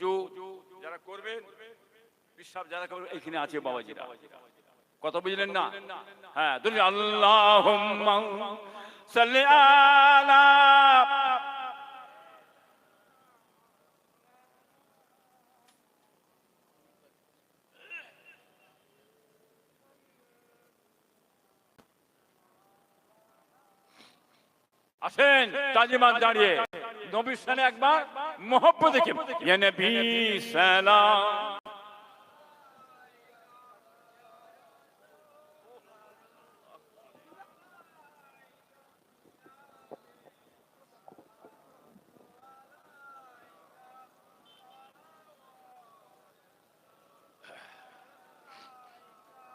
উজু যারা করবেন, বিশ্বাস যারা করবেন এখানে আছে বাবাজিরা। কত বুঝলেন না? হ্যাঁ দুনি আল্লাহ সাল্লি আলা আসেন তাজিমান দাঁড়িয়ে। নবীর সামনে একবার मोहब्बत के या नबी सलाम।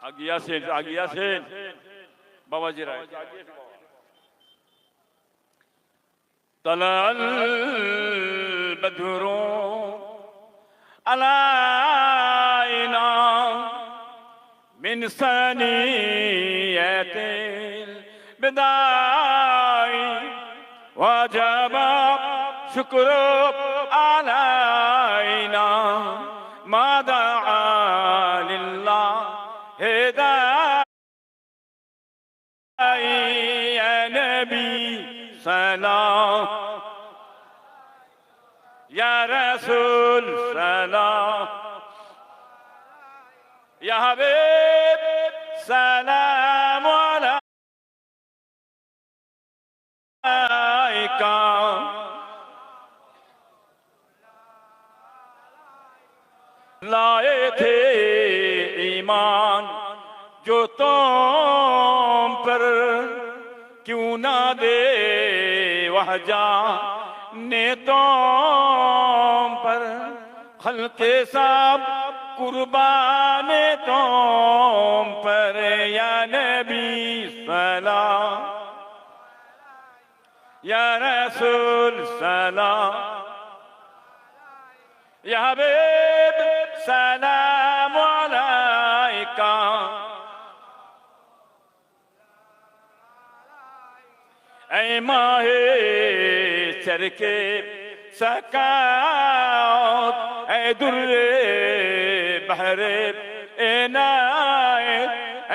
আগিয়াছেন আগিয়াছেন বাবাজিরা তালাল البدر علينا من ثنية البداء وجب شكر علينا ما دعا لله هدايا يا نبي سلام یا رسول سلام. یا حبیب سلام علیکہ لائے تھے ایمان جو تم پر کیوں نہ دے وہ جان. نیتوں پر خلق صاحب قربان توم پر، یا نبی سلام یا رسول سلام یا حبیب سلام علیکہ اے ماہِ चरके सकाओत ऐ दुर्रे बहरे ए नाए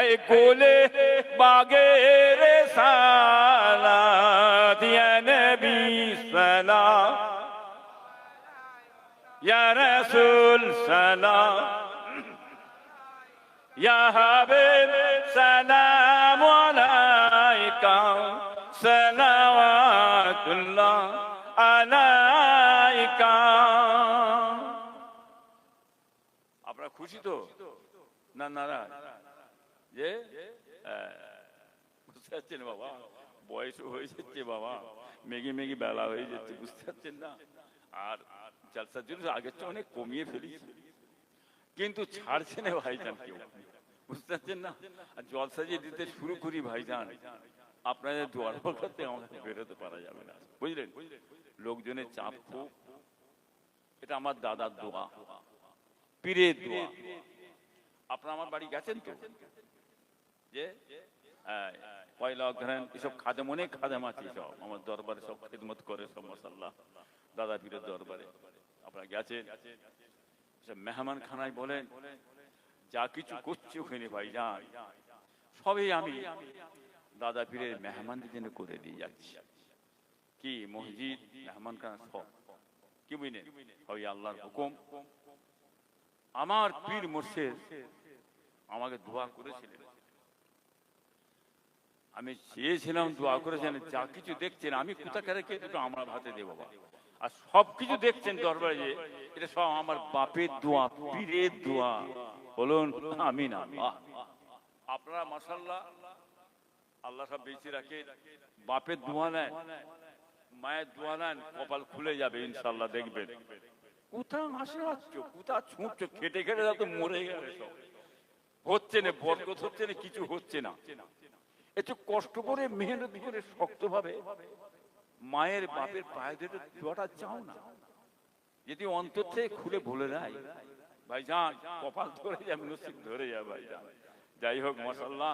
ऐ गोले बागे रे साला दिया नबी सला या रसूल सला या हबीब सलाम अलैका सलावतुल्लाह আপনারা খুশি তো? না নারাজ যে হ্যাঁ, বুঝতে পারছেন বাবা? বয়স হয়ে যাচ্ছে বাবা। মেঘে মেঘে বেলা হয়ে যাচ্ছে বুঝতে পারছেন না? আর জলসার জন্য আগের চেয়ে অনেক কমিয়ে ফেলেছি। কিন্তু ছাড়ছে না ভাইজান কেউ। বুঝতে পারছেন না? আর জলসা যে দিতে শুরু করি ভাইজান আপনাদের দোয়ার বেরোতে পারা যাবে না। বুঝলেন? লোকজনের চাপ খুব এটা আমার দাদার দোয়া। পীরের দোয়া। আপনারা আমার বাড়ি গেছেন তো? যে পয়লা এসব খাদেম, অনেক খাদেম আছে সব। আমার দরবারে সব করে সব মশাল্লাহ দাদা পীরের দরবারে। আপনারা গেছেন? মেহমান খানায় বলেন, যা কিছু করছে ওখানে ভাই যান সবই আমি দাদা পীরের মেহমানদের জন্য করে দিয়ে যাচ্ছি। কি মসজিদ মেহমান খানা সব। কি বুঝলেন ওই আল্লাহর হুকুম আমার পীর মুর্শিদ আমাকে দোয়া করেছিলেন আমি চেয়েছিলাম দোয়া করেছেন যা কিছু দেখছেন আমি কোথাকার রেখে দুটো আমার হাতে দেবো বাবা আর সব কিছু দেখছেন দরবারে যে এটা সব আমার বাপের দোয়া পীরের দোয়া বলুন আমি না আপনারা মাসাল্লাহ আল্লাহ সব বেঁচে রাখে বাপের দোয়া নেন মায়ের দোয়া নেন কপাল খুলে যাবে ইনশাল্লাহ দেখবেন। কোথা হাসি কোথা ছুটছো, খেটে খেটে যাতে মরে গেলে সব। হচ্ছে না, বরকত হচ্ছে না, কিছু হচ্ছে না। একটু কষ্ট করে, মেহনত করে শক্ত ভাবে মায়ের বাপের পায়ে ধরে দোয়াটা চাও না। যদি অন্তর থেকে খুলে বলে দেয় ভাই যান কপাল ধরে যাবে নসিব ধরে যাবে ভাই যান যাই হোক মাসাল্লাহ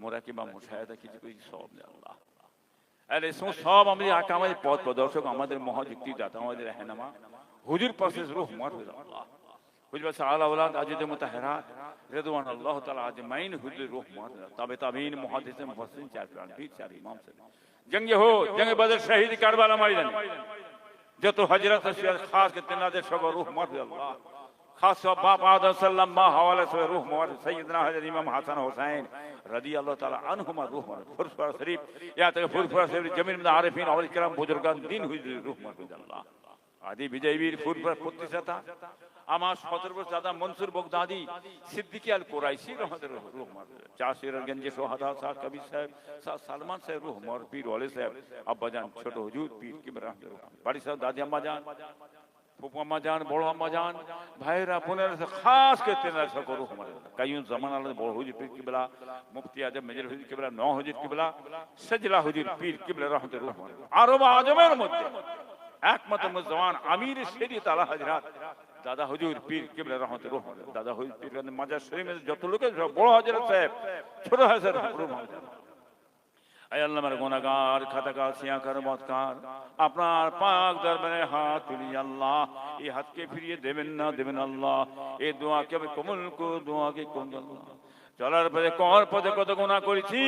মোরাকিবা মুশাহাদা কিছু সব নেই আল্লাহ আরে সব সব আমাদের আকা আমাদের পথ প্রদর্শক আমাদের মহাযুক্তি দাতা আমাদের রহনামা হুজুর পারসেস রুহ মত حجر হুজুর সালা আওলাদ আজিদ মুতাহহারাত رضوان اللہ تعالی اجمعین، حضور روح مات تابع تابعین، محدث محسن چار پران پیر چار امام سے جنگ یہ ہو جنگ بدر شہید کربلا میدان. جتو تو سے شیخ خاص کے تنادے شب روح مات اللہ خاص باپ آدھا سلم ما حوالہ سے روح مور سیدنا حضرت امام حسن حسین رضی اللہ تعالی عنہما روح مور فرسوار شریف، یا تک فرسوار شریف جمیل من عارفین اور اکرام بزرگان، دین ہوئی روح مور اللہ۔ আদি বিজয়বীর পূর্ব প্রতিষ্ঠাতা আমার সতেরো বছর দাদা মনসুর বগদাদি সিদ্দিকি আল কোরাইসি রহমান চাষির গঞ্জে সোহাদা শাহ কবির সাহেব শাহ সালমান সাহেব রুহ মর পীর ওয়ালে সাহেব আব্বাজান ছোট হুজুর পীর কিবরা বাড়ি সাহেব দাদি আম্মাজান যান ফুপু আম্মা যান বড় আম্মা যান ভাইরা বোনেরা খাস করে তেনারা রুহ মার কাইয়ুন জামান বড় হুজুর পীর কিবলা, মুফতি আজম মেজর হুজুর কিবলা ন হুজুর কিবলা, সজলা হুজুর পীর কিবলা আমির দাদা হুজুর পীর কিবলা রহমতের রুহ দাদা হুজুর পীর মাজার শরীফে যত লোকের বড় হাজরত সাহেব, ছোট হাজার রুহ মার আয় আমার গুনাহগার খাতাকার সিয়াকার আপনার পাক দরবারে হাত তুলি আল্লাহ। এই হাতকে ফিরিয়ে দেবেন না, দেবেন আল্লাহ। এই দোয়াকে আমি কবুল করো দোয়াকে আল্লাহ। চলার পথে, কর পথে কত গুণা করেছি,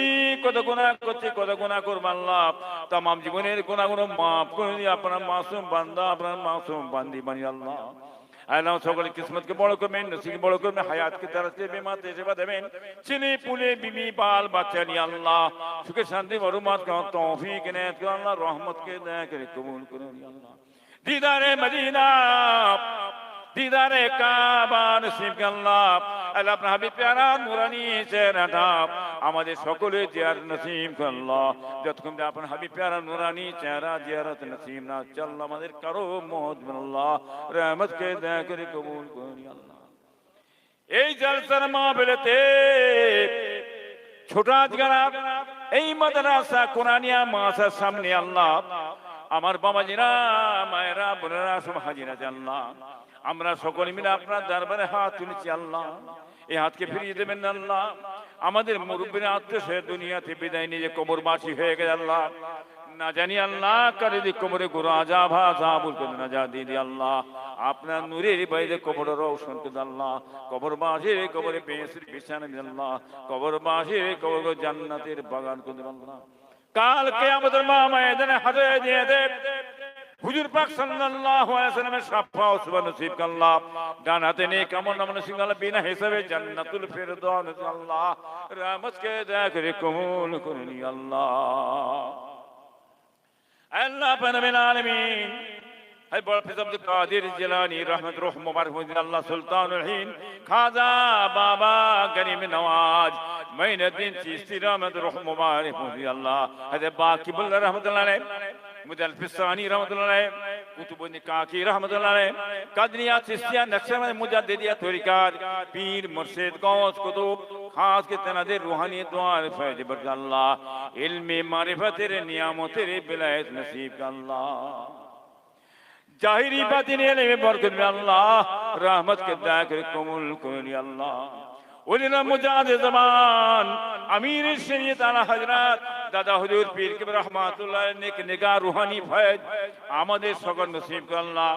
কত গুণা করছি, কত গুণা করব আল্লাহ। তাম জীবনের গুণাগুলো মাফ করে আপনার মাসুম বান্দা, আপনার মাসুম বান্দি বানি আল্লাহ। আল্লাহ সকলের কিসমতকে বড় করবেন নসিকে বড় করবেন হায়াতকে দ্বারা বেমাতে সেবা দেবেন ছেলে পুলে বিবি বাল বাচ্চা নিয়ে আল্লাহ সুখে শান্তি বরুমাত তৌফিক নেত আল্লাহ রহমতকে দয়া করে কবুল করুন আল্লাহ দিদারে মদিনা দিদারে কাবা নসিব আল্লাহ আল্লাহ আপনার হাবিব প্যারা নুরানি চেহারাটা আমাদের সকলে জিয়ার নসিব আল্লাহ যতক্ষণ আপনার হাবিব প্যারা নুরানি চেহারা জিয়ারত নসিব না চল আমাদের কারও মত আল্লাহ রহমতকে দয়া করে কবুল করুন আল্লাহ। এই জলসার মাহফিলেতে ছোট আজগারা, এই মাদ্রাসা কোরআনিয়া মাসার সামনে, আল্লাহ। আমার বাবাজিরা, মায়েরা, বোনেরা, সব হাজিরা আল্লাহ আমরা সকলে মিলে আপনার দরবারে হাত তুলেছি আল্লাহ। এই হাতকে ফিরিয়ে দেবেন আল্লাহ। আমাদের মুরব্বীর আত্মীয় সে দুনিয়াতে বিদায় নিয়ে কবরবাসী হয়ে গেছে আল্লাহ। না জানি আল্লাহ, করে দি কবরে গুরু আজাভা জাবুল করে না যা দিদি আল্লাহ। আপনার নূরের বাইরে কবর রৌশন করে আল্লাহ। কবর বাসির কবরে বেসির বিছানা আল্লাহ। কবর বাসির কবর জান্নাতের বাগান করে আল্লাহ। কালকে আমাদের মা মায়েদের হাতে দিয়ে দে হুজুর পাক সাল্লাল্লাহু আলাইহি সাল্লামের শাফা ও সুবহান নসিব আল্লাহ ডান হাতে নে কেমন নাম নসিব আল্লাহ বিনা হিসাবে জান্নাতুল ফিরদাউস, আল্লাহ। রহমত কে দয়া করে কবুল করুন আল্লাহ। আল্লাহ পানাবিল আলামিন। হাই বড় আব্দুল কাদের জিলানী রহমত রহ মুবারক আল্লাহ সুলতানুল হিন খাজা বাবা গরিব নওয়াজ মাইনুদ্দিন চিশতি রহমত রহ মুবারক আল্লাহ। হাজে বাকিবুল্লাহ রহমতুল্লাহ আলাইহি। مجلفستانی رحمت اللہ علیہ، کتب و نکاح کی رحمت اللہ علیہ قدریات سستیہ نقشہ میں مجددیہ توریکار پیر مرشد گوز تو خاص کے تنہ دے روحانی دعا فیض برد اللہ، علم معرفت تیرے نیاموں تیرے بلایت نصیب کا اللہ۔ جاہری باطن علم برکت میں اللہ، رحمت کے دائکر قبول کرنی اللہ۔ علم مجاد زمان، امیر شریعت علی حضرات আমির শরীয়ত আলা হযরত দাদা হুজুর পীর কে রহমাতুল্লাহ নেক নিগাহ রুহানি ফয়জ আমাদের সকল নসিব করে আল্লাহ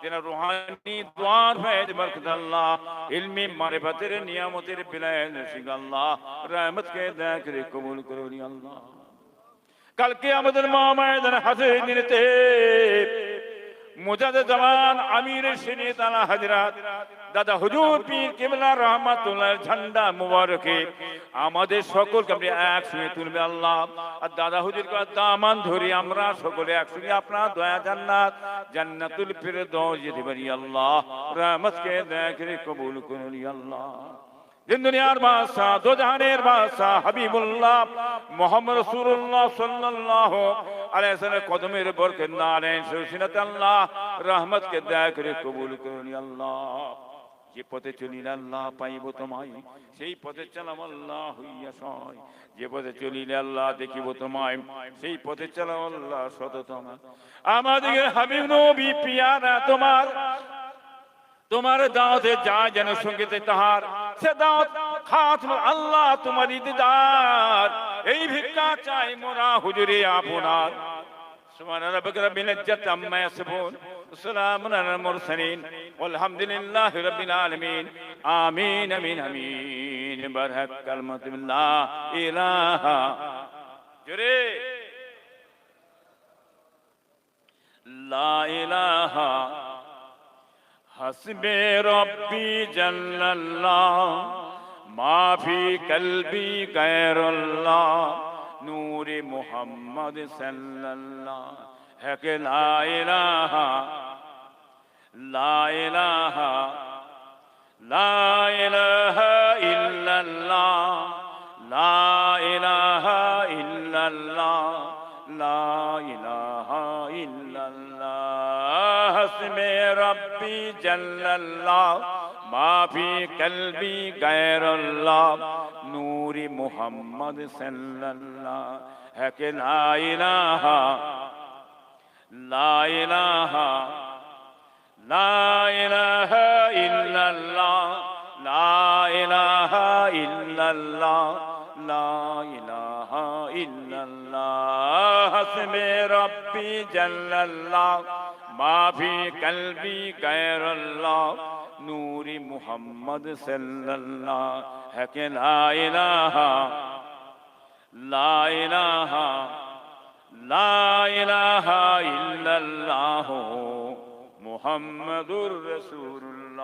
তেনা রুহানি দোয়ার ফয়জ বরকত আল্লাহ ইলমি মারিফতের নিয়ামতের বিলায় নসিব আল্লাহ রহমত কে দয়া করে কবুল করুন আল্লাহ কালকে আমাদের মা মায়েদের হাতে নিতে মুজাদ জামান আমির সিনি তালা হাজরাত দাদা হুজুর পীর কিবলা রহমাতুল্লাহ ঝান্ডা মুবারকে। আমাদের সকলকে আপনি একসঙ্গে তুলবে আল্লাহ। আর দাদা হুজুর দামান ধরি আমরা সকলে একসঙ্গে আপনার দয়া জান্নাত, জান্নাতুল ফিরদৌস যেতে পারি আল্লাহ। রহমতকে দয়া করে কবুল করুন আল্লাহ। দিন দুনিয়ার বাদশাহ, দোজাহানের বাদশাহ হাবিবুল্লাহ মোহাম্মদ রাসূলুল্লাহ সাল্লাল্লাহু আলাইহি ওয়াসাল্লামের কদমের বরকত নারেন সুসিনাত আল্লাহ রহমতকে দয়া করে কবুল করুন আল্লাহ। যে পথে চলিলে আল্লাহ, পাইব তোমায়, সেই পথে চালাম আল্লাহ, হইয়া সয়। যে পথে চলিলে আল্লাহ, দেখিব তোমায়, সেই পথে চালাম আল্লাহ, সততম। আমাদের হাবিব নবী, পিয়ারা তোমার তোমার দাওয়াতে যা যেন সঙ্গীতে তাহার, সে দাওয়াত খাত আল্লাহ, তোমার দিদার এই ভিক্ষা চাই মোরা হুজুরে আপনার। সুবহান রাব্বিকা রাব্বিল ইজ্জাতি আম্মা ইয়াসিফুন। সালামুন আলাল মুরসালিন। আলহামদুলিল্লাহি রাব্বিল আলামিন। আমিন আমিন আমিন। বারহাক কালমাতুল্লাহ রব্বি জাল্লাল্লাহ। ما فی قلبی غیر اللہ، نور محمد صلی اللہ۔ ہے کہ لا الہ لا الہ لا الہ الا اللہ، لا الہ الا اللہ، لا الہ الا اللہ۔ حسم ربی جل اللہ ما فی قلبی غیر اللہ نور محمد صلی اللہ ہے کہ لا الہ لا الہ لا الہ الا اللہ، لا الہ الا اللہ، لا الہ الا اللہ حسب ربی جل اللہ ما فی قلبی غیر اللہ نور محمد صلى الله حق لا إله لا إله لا إله إلا الله محمد رسول الله